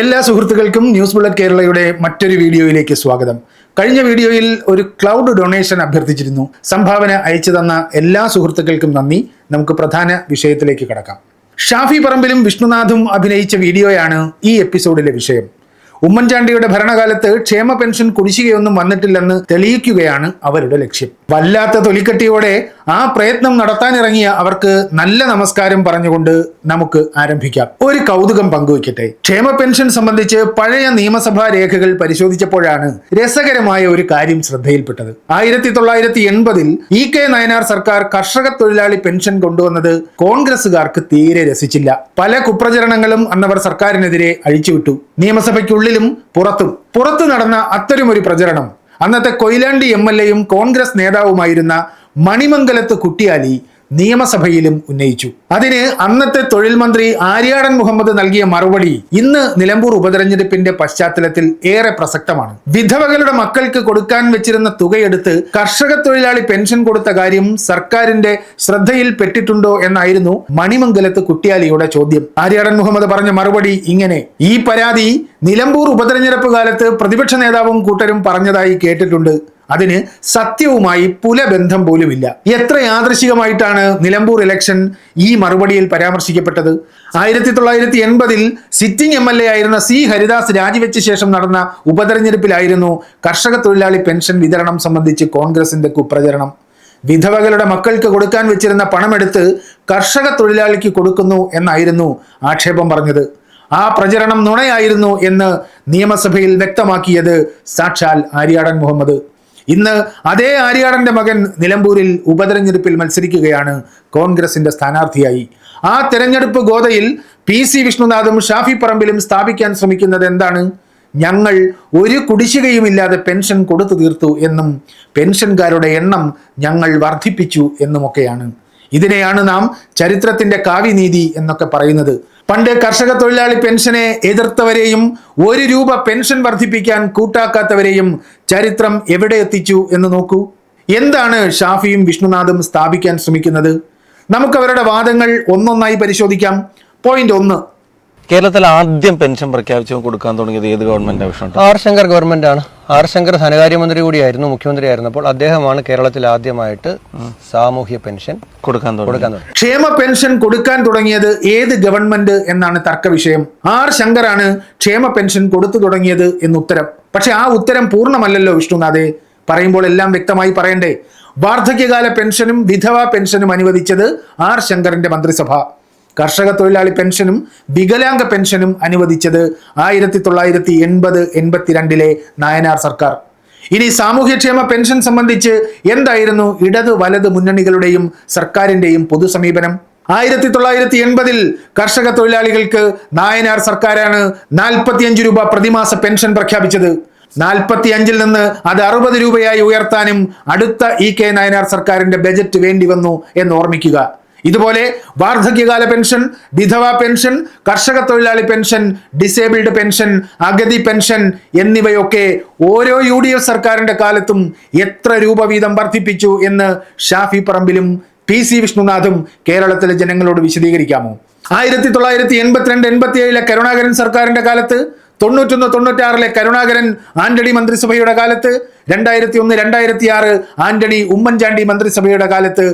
എല്ലാ സുഹൃത്തുക്കൾക്കും news bullet കേരളയുടെ മറ്റൊരു വീഡിയോയിലേക്ക് സ്വാഗതം. കഴിഞ്ഞ വീഡിയോയിൽ ഒരു ക്ലൗഡ് ഡൊണേഷൻ അഭ്യർത്ഥിച്ചിരുന്നു. സംഭാവന അയച്ചു തന്ന എല്ലാ സുഹൃത്തുക്കൾക്കും നന്ദി. നമുക്ക് പ്രധാന വിഷയത്തിലേക്ക് കടക്കാം. ഷാഫി പറമ്പിലും വിഷ്ണുനാഥും അഭിനയിച്ച വീഡിയോയാണ് ഈ എപ്പിസോഡിലെ വിഷയം. ഉമ്മൻചാണ്ടിയുടെ ഭരണകാലത്ത് ക്ഷേമ പെൻഷൻ കുടിശ്ശികയൊന്നും വന്നിട്ടില്ലെന്ന് തെളിയിക്കുകയാണ് അവരുടെ ലക്ഷ്യം. വല്ലാത്ത തൊലിക്കട്ടിയോടെ ആ പ്രയത്നം നടത്താനിറങ്ങിയ അവർക്ക് നല്ല നമസ്കാരം പറഞ്ഞുകൊണ്ട് നമുക്ക് ആരംഭിക്കാം. ഒരു കൗതുകം പങ്കുവയ്ക്കട്ടെ ക്ഷേമ പെൻഷൻ സംബന്ധിച്ച് പഴയ നിയമസഭാ രേഖകൾ പരിശോധിച്ചപ്പോഴാണ് രസകരമായ ഒരു കാര്യം ശ്രദ്ധയിൽപ്പെട്ടത്. ആയിരത്തി തൊള്ളായിരത്തി എൺപതിൽ ഇ കെ നയനാർ സർക്കാർ കർഷക തൊഴിലാളി പെൻഷൻ കൊണ്ടുവന്നത് കോൺഗ്രസുകാർക്ക് തീരെ രസിച്ചില്ല. പല കുപ്രചരണങ്ങളും അന്നവർ സർക്കാരിനെതിരെ അഴിച്ചുവിട്ടു. നിയമസഭയ്ക്കുള്ളിലും പുറത്തും. പുറത്തു നടന്ന അത്തരമൊരു പ്രചരണം. അന്നത്തെ കൊയിലാണ്ടി എം എൽ എയും കോൺഗ്രസ് നേതാവുമായിരുന്ന മണിമംഗലത്ത് കുട്ടിയാലി നിയമസഭയിലും ഉന്നയിച്ചു. അതിന് അന്നത്തെ തൊഴിൽ മന്ത്രി ആര്യാടൻ മുഹമ്മദ് നൽകിയ മറുപടി ഇന്ന് നിലമ്പൂർ ഉപതെരഞ്ഞെടുപ്പിന്റെ പശ്ചാത്തലത്തിൽ ഏറെ പ്രസക്തമാണ്. വിധവകളുടെ മക്കൾക്ക് കൊടുക്കാൻ വെച്ചിരുന്ന തുകയെടുത്ത് കർഷക തൊഴിലാളി പെൻഷൻ കൊടുത്ത കാര്യം സർക്കാരിന്റെ ശ്രദ്ധയിൽ പെട്ടിട്ടുണ്ടോ എന്നായിരുന്നു മണിമംഗലത്ത് കുട്ടിയാലിയുടെ ചോദ്യം. ആര്യാടൻ മുഹമ്മദ് പറഞ്ഞ മറുപടി ഇങ്ങനെ ഈ പരാതി നിലമ്പൂർ ഉപതെരഞ്ഞെടുപ്പ് കാലത്ത് പ്രതിപക്ഷ നേതാവും കൂട്ടരും പറഞ്ഞതായി കേട്ടിട്ടുണ്ട്. അതിന് സത്യവുമായി പുലബന്ധം പോലുമില്ല. എത്ര യാദൃശികമായിട്ടാണ് നിലമ്പൂർ ഇലക്ഷൻ ഈ മറുപടിയിൽ പരാമർശിക്കപ്പെട്ടത്? ആയിരത്തി തൊള്ളായിരത്തി എൺപതിൽ സിറ്റിംഗ് എം എൽ എ ആയിരുന്ന സി ഹരിദാസ് രാജിവെച്ച ശേഷം നടന്ന ഉപതെരഞ്ഞെടുപ്പിലായിരുന്നു കർഷക തൊഴിലാളി പെൻഷൻ വിതരണം സംബന്ധിച്ച് കോൺഗ്രസിന്റെ കുപ്രചരണം. വിധവകളുടെ മക്കൾക്ക് കൊടുക്കാൻ വെച്ചിരുന്ന പണമെടുത്ത് കർഷക തൊഴിലാളിക്ക് കൊടുക്കുന്നു എന്നായിരുന്നു ആക്ഷേപം പറഞ്ഞത്. ആ പ്രചരണം നുണയായിരുന്നു എന്ന് നിയമസഭയിൽ വ്യക്തമാക്കിയത് സാക്ഷാൽ ആര്യാടൻ മുഹമ്മദ്. ഇന്ന് അതേ ആര്യാടന്റെ മകൻ നിലമ്പൂരിൽ ഉപതെരഞ്ഞെടുപ്പിൽ മത്സരിക്കുകയാണ് കോൺഗ്രസിന്റെ സ്ഥാനാർത്ഥിയായി. ആ തെരഞ്ഞെടുപ്പ് ഗോതയിൽ പി സി വിഷ്ണുനാഥും ഷാഫി പറമ്പിലും സ്ഥാപിക്കാൻ ശ്രമിക്കുന്നത് എന്താണ്? ഞങ്ങൾ ഒരു കുടിശ്ശികയുമില്ലാതെ പെൻഷൻ കൊടുത്തു തീർത്തു എന്നും പെൻഷൻകാരുടെ എണ്ണം ഞങ്ങൾ വർദ്ധിപ്പിച്ചു എന്നുമൊക്കെയാണ്. ഇതിനെയാണ് നാം ചരിത്രത്തിന്റെ കാവ്യനീതി എന്നൊക്കെ പറയുന്നത്. പണ്ട് കർഷക തൊഴിലാളി പെൻഷനെ എതിർത്തവരെയും ഒരു രൂപ പെൻഷൻ വർദ്ധിപ്പിക്കാൻ കൂട്ടാക്കാത്തവരെയും ചരിത്രം എവിടെ എത്തിച്ചു എന്ന് നോക്കൂ. എന്താണ് ഷാഫിയും വിഷ്ണുനാഥും സ്ഥാപിക്കാൻ ശ്രമിക്കുന്നത്? നമുക്കവരുടെ വാദങ്ങൾ ഒന്നൊന്നായി പരിശോധിക്കാം. പോയിന്റ് ഒന്ന്. കേരളത്തിൽ ആദ്യം പെൻഷൻ പ്രഖ്യാപിച്ചു കൊടുക്കാൻ തുടങ്ങിയത് ഏത് ഗവൺമെന്റ് ആവശ്യമുണ്ട് ആർ ശങ്കർ ഗവൺമെന്റ് ആണ്. ആർ ശങ്കർ ധനകാര്യമന്ത്രി കൂടിയായിരുന്നു മുഖ്യമന്ത്രി ആയിരുന്നപ്പോൾ അദ്ദേഹമാണ് കേരളത്തിൽ ആദ്യമായിട്ട് സാമൂഹ്യ പെൻഷൻ കൊടുക്കാൻ തുടങ്ങി കൊടുക്കാൻ ക്ഷേമ പെൻഷൻ കൊടുക്കാൻ തുടങ്ങിയത് ഏത് ഗവൺമെന്റ് എന്നാണ് തർക്ക വിഷയം ആർ ശങ്കറാണ് ക്ഷേമ പെൻഷൻ കൊടുത്തു തുടങ്ങിയത് എന്ന് ഉത്തരം പക്ഷെ ആ ഉത്തരം പൂർണമല്ലല്ലോ വിഷ്ണുനാഥെ. പറയുമ്പോൾ എല്ലാം വ്യക്തമായി പറയണ്ടേ. വാർദ്ധക്യകാല പെൻഷനും വിധവാ പെൻഷനും അനുവദിച്ചത് ആർ ശങ്കറിന്റെ മന്ത്രിസഭ. കർഷക തൊഴിലാളി പെൻഷനും വികലാംഗ പെൻഷനും അനുവദിച്ചത് ആയിരത്തി തൊള്ളായിരത്തി എൺപത് എൺപത്തിരണ്ടിലെ നായനാർ സർക്കാർ. ഇനി സാമൂഹ്യക്ഷേമ പെൻഷൻ സംബന്ധിച്ച് എന്തായിരുന്നു ഇടത് വലത് മുന്നണികളുടെയും സർക്കാരിന്റെയും പൊതുസമീപനം ആയിരത്തി തൊള്ളായിരത്തി എൺപതിൽ കർഷക തൊഴിലാളികൾക്ക് നായനാർ സർക്കാരാണ് നാൽപ്പത്തിയഞ്ച് രൂപ പ്രതിമാസ പെൻഷൻ പ്രഖ്യാപിച്ചത്. നാൽപ്പത്തി അഞ്ചിൽ നിന്ന് അത് അറുപത് രൂപയായി ഉയർത്താനും അടുത്ത ഇ കെ നായനാർ സർക്കാരിന്റെ ബജറ്റ് വേണ്ടി വന്നു എന്ന് ഓർമ്മിക്കുക. ഇതുപോലെ വാർദ്ധക്യകാല പെൻഷൻ വിധവ പെൻഷൻ കർഷക തൊഴിലാളി പെൻഷൻ ഡിസേബിൾഡ് പെൻഷൻ അഗതി പെൻഷൻ എന്നിവയൊക്കെ ഓരോ യു ഡി എഫ് സർക്കാരിന്റെ കാലത്തും എത്ര രൂപ വീതം വർദ്ധിപ്പിച്ചു എന്ന് ഷാഫി പറമ്പിലും പി സി വിഷ്ണുനാഥും കേരളത്തിലെ ജനങ്ങളോട് വിശദീകരിക്കാമോ? ആയിരത്തി തൊള്ളായിരത്തി എൺപത്തിരണ്ട് എൺപത്തി ഏഴിലെ കരുണാകരൻ സർക്കാരിന്റെ കാലത്ത് തൊണ്ണൂറ്റൊന്ന് തൊണ്ണൂറ്റാറിലെ കരുണാകരൻ ആന്റണി മന്ത്രിസഭയുടെ കാലത്ത് രണ്ടായിരത്തി ഒന്ന് രണ്ടായിരത്തി ആറ് ആന്റണി ഉമ്മൻചാണ്ടി മന്ത്രിസഭയുടെ കാലത്ത്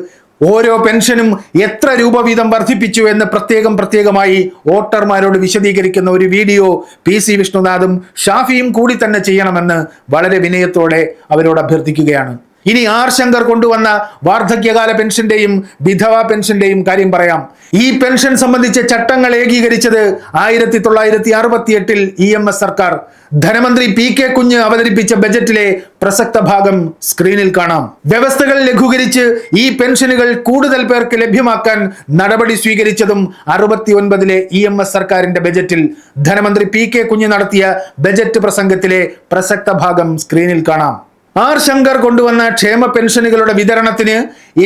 ഓരോ പെൻഷനും എത്ര രൂപ വീതം വർദ്ധിപ്പിച്ചു എന്ന് പ്രത്യേകം പ്രത്യേകമായി വോട്ടർമാരോട് വിശദീകരിക്കുന്ന ഒരു വീഡിയോ പി സി വിഷ്ണുനാഥും ഷാഫിയും കൂടി തന്നെ ചെയ്യണമെന്ന് വളരെ വിനയത്തോടെ അവരോട് അഭ്യർത്ഥിക്കുകയാണ്. ഇനി ആർ ശങ്കർ കൊണ്ടുവന്ന വാർദ്ധക്യകാല പെൻഷന്റെയും വിധവ പെൻഷന്റെയും കാര്യം പറയാം. ഈ പെൻഷൻ സംബന്ധിച്ച ചട്ടങ്ങൾ ഏകീകരിച്ചത് ആയിരത്തി തൊള്ളായിരത്തി അറുപത്തി എട്ടിൽ ഇ എം എസ് സർക്കാർ. ധനമന്ത്രി പി കെ കുഞ്ഞ് അവതരിപ്പിച്ച ബജറ്റിലെ പ്രസക്ത ഭാഗം സ്ക്രീനിൽ കാണാം. വ്യവസ്ഥകൾ ലഘൂകരിച്ച് ഈ പെൻഷനുകൾ കൂടുതൽ പേർക്ക് ലഭ്യമാക്കാൻ നടപടി സ്വീകരിച്ചതും അറുപത്തി ഒൻപതിലെ ഇ എം എസ് സർക്കാരിന്റെ ബജറ്റിൽ. ധനമന്ത്രി പി കെ കുഞ്ഞ് നടത്തിയ ബജറ്റ് പ്രസംഗത്തിലെ പ്രസക്ത ഭാഗം സ്ക്രീനിൽ കാണാം. ആർ ശങ്കർ കൊണ്ടുവന്ന ക്ഷേമ പെൻഷനുകളുടെ വിതരണത്തിന്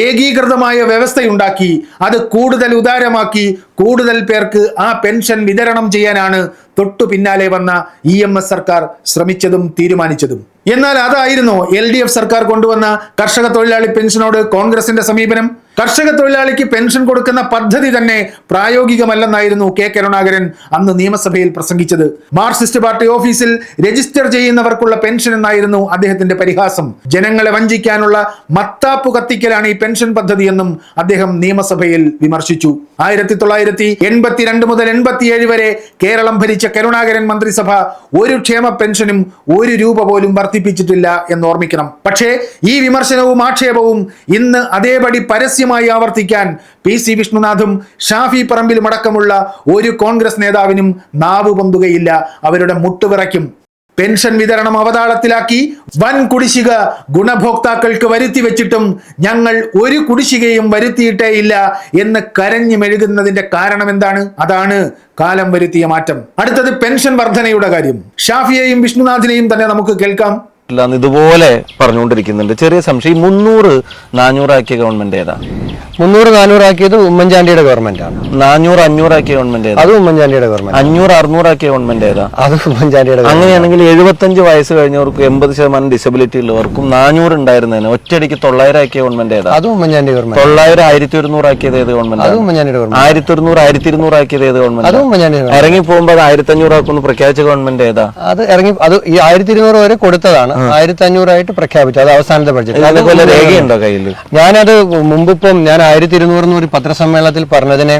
ഏകീകൃതമായ വ്യവസ്ഥയുണ്ടാക്കി അത് കൂടുതൽ ഉദാരമാക്കി കൂടുതൽ പേർക്ക് ആ പെൻഷൻ വിതരണം ചെയ്യാനാണ് തൊട്ടു പിന്നാലെ വന്ന ഇ എം എസ് സർക്കാർ ശ്രമിച്ചതും തീരുമാനിച്ചതും. എന്നാൽ അതായിരുന്നു എൽ ഡി എഫ് സർക്കാർ കൊണ്ടുവന്ന കർഷക തൊഴിലാളി പെൻഷനോട് കോൺഗ്രസിന്റെ സമീപനം. കർഷക തൊഴിലാളിക്ക് പെൻഷൻ കൊടുക്കുന്ന പദ്ധതി തന്നെ പ്രായോഗികമല്ലെന്നായിരുന്നു കെ കരുണാകരൻ അന്ന് നിയമസഭയിൽ പ്രസംഗിച്ചത്. മാർക്സിസ്റ്റ് പാർട്ടി ഓഫീസിൽ രജിസ്റ്റർ ചെയ്യുന്നവർക്കുള്ള പെൻഷൻ എന്നായിരുന്നു അദ്ദേഹത്തിന്റെ പരിഹാസം. ജനങ്ങളെ വഞ്ചിക്കാനുള്ള മത്താപ്പ് കത്തിക്കലാണ് ഈ പെൻഷൻ പദ്ധതിയെന്നും അദ്ദേഹം നിയമസഭയിൽ വിമർശിച്ചു. ആയിരത്തി തൊള്ളായിരത്തി എൺപത്തിരണ്ട് മുതൽ എൺപത്തിയേഴ് വരെ കേരളം ഭരിച്ച കരുണാകരൻ മന്ത്രിസഭ ഒരു ക്ഷേമ പെൻഷനും ഒരു രൂപ പോലും വർദ്ധിപ്പിച്ചിട്ടില്ല എന്ന് ഓർമ്മിക്കണം പക്ഷേ ഈ വിമർശനവും ആക്ഷേപവും ഇന്ന് അതേപടി പരസ്യമായി ആവർത്തിക്കാൻ പി സി വിഷ്ണുനാഥും ഷാഫി പറമ്പിലും അടക്കമുള്ള ഒരു കോൺഗ്രസ് നേതാവിനും നാവ് പൊന്തുകയില്ല അവരുടെ മുട്ടുവിറയ്ക്കും. പെൻഷൻ വിതരണം അവതാളത്തിലാക്കി വൻ കുടിശ്ശിക ഗുണഭോക്താക്കൾക്ക് വരുത്തി വെച്ചിട്ടും ഞങ്ങൾ ഒരു കുടിശ്ശികയും വരുത്തിയിട്ടേ ഇല്ല എന്ന് കരഞ്ഞു മെഴുകുന്നതിന്റെ കാരണം എന്താണ്? അതാണ് കാലം വരുത്തിയ മാറ്റം. അടുത്തത് പെൻഷൻ വർധനയുടെ കാര്യം. ഷാഫിയെയും വിഷ്ണുനാഥിനെയും തന്നെ നമുക്ക് കേൾക്കാം. ഇതുപോലെ പറഞ്ഞുകൊണ്ടിരിക്കുന്നുണ്ട്. ചെറിയ സംശയം മുന്നൂറ് നാനൂറാക്കിയ ഗവൺമെന്റ് ഏതാ? മുന്നൂറ് നാനൂറാക്കിയത് ഉമ്മൻചാണ്ടിയുടെ ഗവൺമെന്റ് ആണ്. നാനൂറ് അഞ്ഞൂറാക്കിയ ഗവൺമെന്റ് ഏതാ? അത് ഉമ്മൻചാണ്ടിയുടെ ഗവൺമെന്റ് അഞ്ഞൂറ് അറുന്നൂറാക്കിയ ഗവൺമെന്റ് ഏതാ? അത് ഉമ്മൻചാണ്ടിയുടെ government. അങ്ങനെയാണെങ്കിൽ എഴുപത്തഞ്ച് വയസ്സ് കഴിഞ്ഞവർക്ക് എൺപത് ശതമാനം ഡിസബിലിറ്റി ഉള്ളവർക്കും നാനൂറ് ഉണ്ടായിരുന്നതിന് ഒറ്റയടിക്ക് തൊള്ളായിരം ആക്കിയ ഗവൺമെന്റ് ഏതാ? അത് ഉമ്മൻചാണ്ടി ഗവൺമെന്റ് തൊള്ളായിരം ആയിരത്തി ഒരുന്നൂറ് ആക്കിയത് ഏത് ഗവൺമെന്റ് അത് ഉമ്മൻചാണ്ടിയുടെ ഗവൺമെന്റ് ആയിരത്തി ഒരുന്നൂറ് ആയിരത്തി ഇരുന്നൂറ് ആക്കിയത് ഏത് അത് ഗവൺമെന്റ് ഉമ്മൻചാണ്ടി government. ഇറങ്ങി പോകുമ്പോൾ അത് ആയിരത്തി അഞ്ഞൂറ് ആക്കുന്നു പ്രഖ്യാപിച്ച ഗവൺമെന്റ് ഏതാ? അത് ഇറങ്ങി അത് ഈ ആയിരത്തി ഇരുന്നൂറ് വരെ കൊടുത്തതാണ്. ആയിരത്തി അഞ്ഞൂറായിട്ട് പ്രഖ്യാപിച്ചു. അത് അവസാനത്തെ ബഡ്ജറ്റ് അതുപോലെ രേഖയുണ്ടോ കയ്യിൽ ഞാനത് മുമ്പിപ്പം ഞാൻ ആയിരത്തി ഇരുന്നൂറ് ഒരു പത്രസമ്മേളനത്തിൽ പറഞ്ഞതിനെ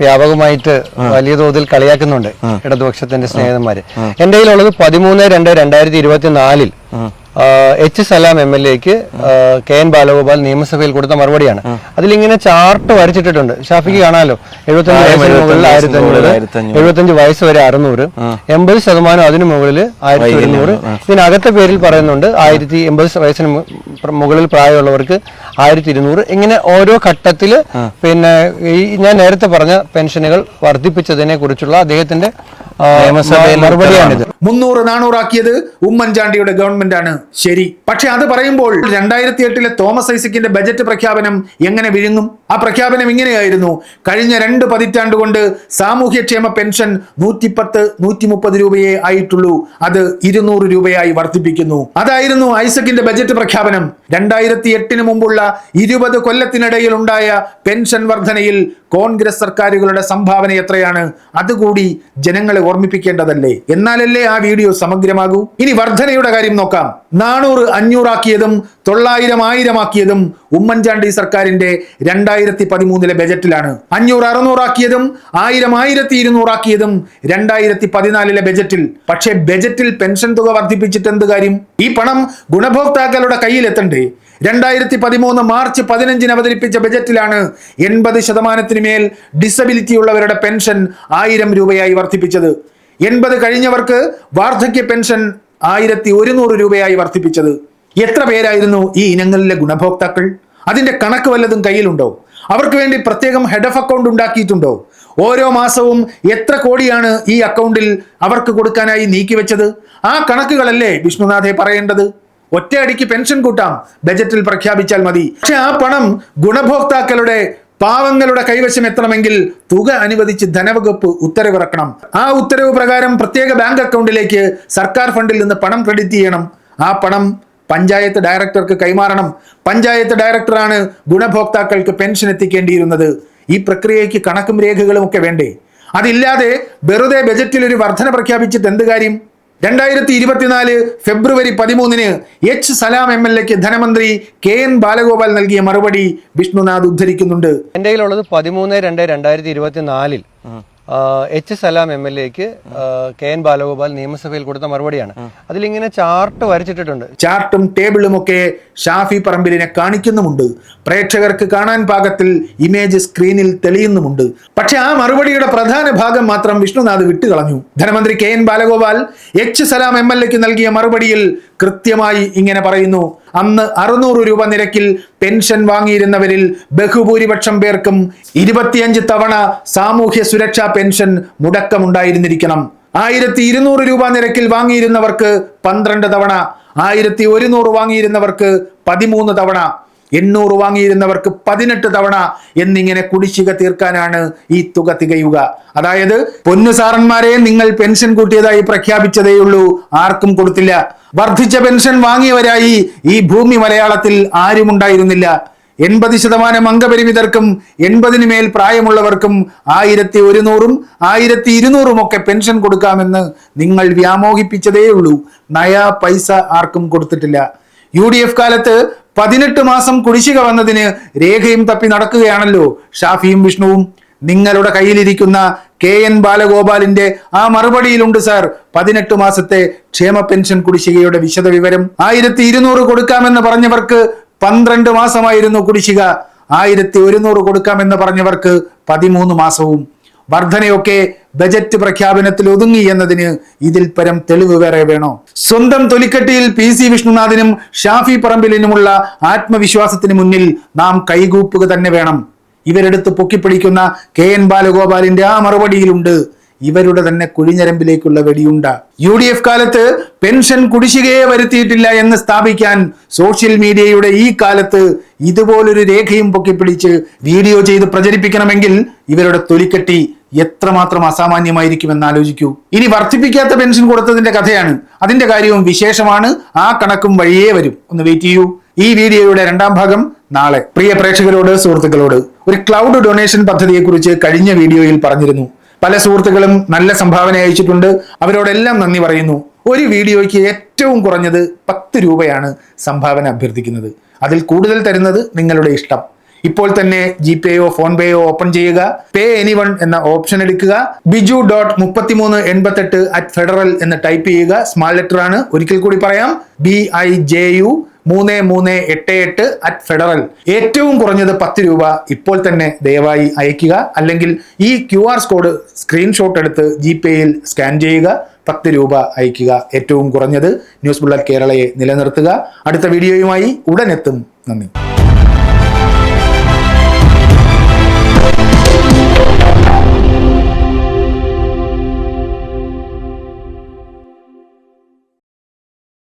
വ്യാപകമായിട്ട് വലിയ തോതിൽ കളിയാക്കുന്നുണ്ട് ഇടതുപക്ഷത്തിന്റെ സ്നേഹിതന്മാര്. എന്റെ കയ്യിലുള്ളത് പതിമൂന്ന് രണ്ട് രണ്ടായിരത്തി ഇരുപത്തിനാലിൽ എച്ച് സലാം എം എൽ എക്ക് കെ എൻ ബാലഗോപാൽ നിയമസഭയിൽ കൊടുത്ത മറുപടിയാണ്. അതിലിങ്ങനെ ചാർട്ട് വരച്ചിട്ടിട്ടുണ്ട്. ഷാഫിക്ക് കാണാലോ? എഴുപത്തഞ്ച് വയസ്സിന് മുകളിൽ ആയിരത്തി അഞ്ഞൂറ് എഴുപത്തഞ്ച് വയസ്സ് വരെ അറുന്നൂറ് എൺപത് ശതമാനം അതിന് മുകളിൽ ആയിരത്തി ഒരുന്നൂറ് ഇതിനകത്തെ പേരിൽ പറയുന്നുണ്ട് ആയിരത്തി എൺപത് വയസ്സിന് മുകളിൽ പ്രായമുള്ളവർക്ക് ആയിരത്തി ഇരുന്നൂറ് ഇങ്ങനെ ഓരോ ഘട്ടത്തിൽ പിന്നെ ഈ ഞാൻ നേരത്തെ പറഞ്ഞ പെൻഷനുകൾ വർദ്ധിപ്പിച്ചതിനെ കുറിച്ചുള്ള അദ്ദേഹത്തിന്റെ മറുപടിയാണിത് മുന്നൂറ് നാനൂറാക്കിയത് ഉമ്മൻചാണ്ടിയുടെ ഗവൺമെന്റ് ആണ് ശരി. പക്ഷെ അത് പറയുമ്പോൾ രണ്ടായിരത്തി എട്ടിലെ തോമസ് ഐസക്കിന്റെ ബജറ്റ് പ്രഖ്യാപനം എങ്ങനെ വിഴുങ്ങും? ആ പ്രഖ്യാപനം ഇങ്ങനെയായിരുന്നു. കഴിഞ്ഞ രണ്ട് പതിറ്റാണ്ട് കൊണ്ട് സാമൂഹ്യക്ഷേമ പെൻഷൻ നൂറ്റിപ്പത്ത് നൂറ്റി മുപ്പത് രൂപയെ ആയിട്ടുള്ളൂ. അത് ഇരുന്നൂറ് രൂപയായി വർദ്ധിപ്പിക്കുന്നു. അതായിരുന്നു ഐസക്കിന്റെ ബജറ്റ് പ്രഖ്യാപനം. രണ്ടായിരത്തി എട്ടിന് മുമ്പുള്ള ഇരുപത് കൊല്ലത്തിനിടയിൽ ഉണ്ടായ പെൻഷൻ വർധനയിൽ കോൺഗ്രസ് സർക്കാരുകളുടെ സംഭാവന എത്രയാണ്? അതുകൂടി ജനങ്ങളെ ഓർമ്മിപ്പിക്കേണ്ടതല്ലേ? എന്നാലല്ലേ ആ വീഡിയോ സമഗ്രമാകൂ? ഇനി വർധനയുടെ കാര്യം നോക്കാം. നാനൂറ് അഞ്ഞൂറാക്കിയതും തൊള്ളായിരം ആയിരമാക്കിയതും ഉമ്മൻചാണ്ടി സർക്കാരിന്റെ രണ്ടായിരത്തി പതിമൂന്നിലെ ബജറ്റിലാണ്. അഞ്ഞൂറ് അറുന്നൂറാക്കിയതും ആയിരം ആയിരത്തി ഇരുന്നൂറാക്കിയതും രണ്ടായിരത്തി പതിനാലിലെ ബജറ്റിൽ. പക്ഷേ ബജറ്റിൽ പെൻഷൻ തുക വർദ്ധിപ്പിച്ചിട്ട് എന്ത് കാര്യം? ഈ പണം ഗുണഭോക്താക്കളുടെ കയ്യിലെത്തണ്ടേ? രണ്ടായിരത്തി പതിമൂന്ന് മാർച്ച് പതിനഞ്ചിന് അവതരിപ്പിച്ച ബജറ്റിലാണ് എൺപത് ശതമാനത്തിന് മേൽ ഡിസബിലിറ്റി ഉള്ളവരുടെ പെൻഷൻ ആയിരം രൂപയായി വർദ്ധിപ്പിച്ചത്. എൺപത് കഴിഞ്ഞവർക്ക് വാർദ്ധക്യ പെൻഷൻ ആയിരത്തി ഒരുന്നൂറ് രൂപയായി വർദ്ധിപ്പിച്ചത്. എത്ര പേരായിരുന്നു ഈ ഇനങ്ങളിലെ ഗുണഭോക്താക്കൾ? അതിന്റെ കണക്ക് വല്ലതും കയ്യിലുണ്ടോ? അവർക്ക് വേണ്ടി പ്രത്യേകം ഹെഡ് ഓഫ് അക്കൗണ്ട് ഉണ്ടാക്കിയിട്ടുണ്ടോ? ഓരോ മാസവും എത്ര കോടിയാണ് ഈ അക്കൗണ്ടിൽ അവർക്ക് കൊടുക്കാനായി നീക്കിവെച്ചത് ആ കണക്കുകളല്ലേ വിഷ്ണുനാഥെ പറയേണ്ടത്? ഒറ്റയടിക്ക് പെൻഷൻ കൂട്ടാം ബജറ്റിൽ പ്രഖ്യാപിച്ചാൽ മതി. പക്ഷെ ആ പണം ഗുണഭോക്താക്കളുടെ പാവങ്ങളുടെ കൈവശം എത്തണമെങ്കിൽ തുക അനുവദിച്ച് ധനവകുപ്പ് ഉത്തരവിറക്കണം. ആ ഉത്തരവ് പ്രകാരം പ്രത്യേക ബാങ്ക് അക്കൗണ്ടിലേക്ക് സർക്കാർ ഫണ്ടിൽ നിന്ന് പണം ക്രെഡിറ്റ് ചെയ്യണം. ആ പണം പഞ്ചായത്ത് ഡയറക്ടർക്ക് കൈമാറണം. പഞ്ചായത്ത് ഡയറക്ടറാണ് ഗുണഭോക്താക്കൾക്ക് പെൻഷൻ എത്തിക്കേണ്ടിയിരുന്നത്. ഈ പ്രക്രിയയ്ക്ക് കണക്കും രേഖകളും ഒക്കെ വേണ്ടേ? അതില്ലാതെ വെറുതെ ബജറ്റിൽ ഒരു വർധന പ്രഖ്യാപിച്ചിട്ട് എന്ത് കാര്യം? രണ്ടായിരത്തി ഇരുപത്തിനാല് ഫെബ്രുവരി പതിമൂന്നിന് എച്ച് സലാം എം എൽ എക്ക് ധനമന്ത്രി കെ എൻ ബാലഗോപാൽ നൽകിയ മറുപടി വിഷ്ണുനാഥ് ഉദ്ധരിക്കുന്നുണ്ട്. എന്റെ കയ്യിലുള്ളത് പതിമൂന്ന് രണ്ട് രണ്ടായിരത്തി ഇരുപത്തിനാലിൽ എച്ച് സലാം എം എൽ എക്ക് കെ എൻ ബാലഗോപാൽ നിയമസഭയിൽ കൊടുത്ത മറുപടിയാണ്. അതിലിങ്ങനെ ചാർട്ട് വരച്ചിട്ടിട്ടുണ്ട്. ചാർട്ടും ടേബിളും ഒക്കെ ഷാഫി പറമ്പിലിനെ കാണിക്കുന്നുമുണ്ട്. പ്രേക്ഷകർക്ക് കാണാൻ പാകത്തിൽ ഇമേജ് സ്ക്രീനിൽ തെളിയുന്നുമുണ്ട്. പക്ഷെ ആ മറുപടിയുടെ പ്രധാന ഭാഗം മാത്രം വിഷ്ണുനാഥ് വിട്ടുകളഞ്ഞു. ധനമന്ത്രി K N Balagopal H Salam M L എക്ക് നൽകിയ മറുപടിയിൽ കൃത്യമായി ഇങ്ങനെ പറയുന്നു. അന്ന് അറുന്നൂറ് രൂപ നിരക്കിൽ പെൻഷൻ വാങ്ങിയിരുന്നവരിൽ ബഹുഭൂരിപക്ഷം പേർക്കും ഇരുപത്തിയഞ്ച് തവണ സാമൂഹ്യ സുരക്ഷാ പെൻഷൻ മുടക്കമുണ്ടായിരുന്നിരിക്കണം. ആയിരത്തി ഇരുന്നൂറ് രൂപ നിരക്കിൽ വാങ്ങിയിരുന്നവർക്ക് പന്ത്രണ്ട് തവണ ആയിരത്തി ഒരുന്നൂറ് വാങ്ങിയിരുന്നവർക്ക് പതിമൂന്ന് തവണ എണ്ണൂറ് വാങ്ങിയിരുന്നവർക്ക് പതിനെട്ട് തവണ എന്നിങ്ങനെ കുടിശ്ശിക തീർക്കാനാണ് ഈ തുക തികയുക. അതായത് പൊന്നു സാറന്മാരെ നിങ്ങൾ പെൻഷൻ കൂട്ടിയതായി പ്രഖ്യാപിച്ചതേയുള്ളൂ ആർക്കും കൊടുത്തില്ല. വർദ്ധിച്ച പെൻഷൻ വാങ്ങിയവരായി ഈ ഭൂമി മലയാളത്തിൽ ആരുമുണ്ടായിരുന്നില്ല എൺപത് ശതമാനം അംഗപരിമിതർക്കും എൺപതിന് മേൽ പ്രായമുള്ളവർക്കും ആയിരത്തി ഒരുന്നൂറും ആയിരത്തി ഇരുന്നൂറും ഒക്കെ പെൻഷൻ കൊടുക്കാമെന്ന് നിങ്ങൾ വ്യാമോഹിപ്പിച്ചതേയുള്ളൂ നയാ പൈസ ആർക്കും കൊടുത്തിട്ടില്ല. യു ഡി എഫ് കാലത്ത് പതിനെട്ട് മാസം കുടിശ്ശിക വന്നതിന് രേഖയും തപ്പി നടക്കുകയാണല്ലോ. ഷാഫിയും വിഷ്ണുവും നിങ്ങളുടെ കയ്യിലിരിക്കുന്ന കെ എൻ ബാലഗോപാലിന്റെ ആ മറുപടിയിലുണ്ട് സാർ. പതിനെട്ട് മാസത്തെ ക്ഷേമ പെൻഷൻ കുടിശ്ശികയുടെ വിശദവിവരം. ആയിരത്തി ഇരുന്നൂറ് കൊടുക്കാമെന്ന് പറഞ്ഞവർക്ക് പന്ത്രണ്ട് മാസമായിരുന്നു കുടിശ്ശിക. ആയിരത്തി ഒരുന്നൂറ് കൊടുക്കാമെന്ന് പറഞ്ഞവർക്ക് പതിമൂന്ന് മാസവും. വർധനയൊക്കെ ബജറ്റ് പ്രഖ്യാപനത്തിൽ ഒതുങ്ങി എന്നതിന് ഇതിൽ പരം തെളിവ് വേറെ വേണോ? സ്വന്തം തൊലിക്കട്ടിയിൽ പി സി വിഷ്ണുനാഥിനും ഷാഫി പറമ്പിലിനുമുള്ള ആത്മവിശ്വാസത്തിന് മുന്നിൽ നാം കൈകൂപ്പുക തന്നെ വേണം. ഇവരെടുത്ത് പൊക്കിപ്പിടിക്കുന്ന കെ എൻ ബാലഗോപാലിന്റെ ആ മറുപടിയിലുണ്ട്. ഇവരുടെ തന്നെ കുഴിഞ്ഞരമ്പിലേക്കുള്ള വെടിയുണ്ട. യു ഡി എഫ് കാലത്ത് പെൻഷൻ കുടിശ്ശികയെ വരുത്തിയിട്ടില്ല എന്ന് സ്ഥാപിക്കാൻ സോഷ്യൽ മീഡിയയുടെ ഈ കാലത്ത് ഇതുപോലൊരു രേഖയും പൊക്കിപ്പിടിച്ച് വീഡിയോ ചെയ്ത് പ്രചരിപ്പിക്കണമെങ്കിൽ ഇവരുടെ തൊലിക്കെട്ടി എത്രമാത്രം അസാമാന്യമായിരിക്കുമെന്ന് ആലോചിക്കൂ. ഇനി വർദ്ധിപ്പിക്കാത്ത പെൻഷൻ കൊടുത്തതിന്റെ കഥയാണ്. അതിന്റെ കാര്യവും വിശേഷമാണ്. ആ കണക്കും വഴിയേ വരും. ഒന്ന് വെയിറ്റ് ചെയ്യൂ. ഈ വീഡിയോയുടെ രണ്ടാം ഭാഗം നാളെ. പ്രിയ പ്രേക്ഷകരോട് സുഹൃത്തുക്കളോട്. ഒരു ക്ലൗഡ് ഡൊണേഷൻ പദ്ധതിയെക്കുറിച്ച് കഴിഞ്ഞ വീഡിയോയിൽ പറഞ്ഞിരുന്നു. പല സുഹൃത്തുക്കളും നല്ല സംഭാവന അയച്ചിട്ടുണ്ട്. അവരോടെല്ലാം നന്ദി പറയുന്നു. ഒരു വീഡിയോയ്ക്ക് ഏറ്റവും കുറഞ്ഞത് പത്ത് രൂപയാണ് സംഭാവന അഭ്യർത്ഥിക്കുന്നത്. അതിൽ കൂടുതൽ തരുന്നത് നിങ്ങളുടെ ഇഷ്ടം. ഇപ്പോൾ തന്നെ ജി പേയോ ഫോൺ പേയോ ഓപ്പൺ ചെയ്യുക. പേ എനി വൺ എന്ന ഓപ്ഷൻ എടുക്കുക. ബിജു ഡോട്ട് മുപ്പത്തിമൂന്ന് എൺപത്തെട്ട് അറ്റ് ഫെഡറൽ എന്ന് ടൈപ്പ് ചെയ്യുക. സ്മാൾ ലെറ്റർ ആണ്. ഒരിക്കൽ കൂടി പറയാം. ബി ഐ ജെ യു മൂന്ന് മൂന്ന് എട്ട് എട്ട് അറ്റ് ഫെഡറൽ ഏറ്റവും കുറഞ്ഞത് പത്ത് രൂപ ഇപ്പോൾ തന്നെ ദയവായി അയക്കുക അല്ലെങ്കിൽ ഈ ക്യു ആർ കോഡ് സ്ക്രീൻഷോട്ട് എടുത്ത് ജി പേയിൽ സ്കാൻ ചെയ്യുക. പത്ത് രൂപ അയക്കുക ഏറ്റവും കുറഞ്ഞത് ന്യൂസ് ബുള്ളറ്റ് കേരളയെ നിലനിർത്തുക. അടുത്ത വീഡിയോയുമായി ഉടനെത്തും നന്ദി.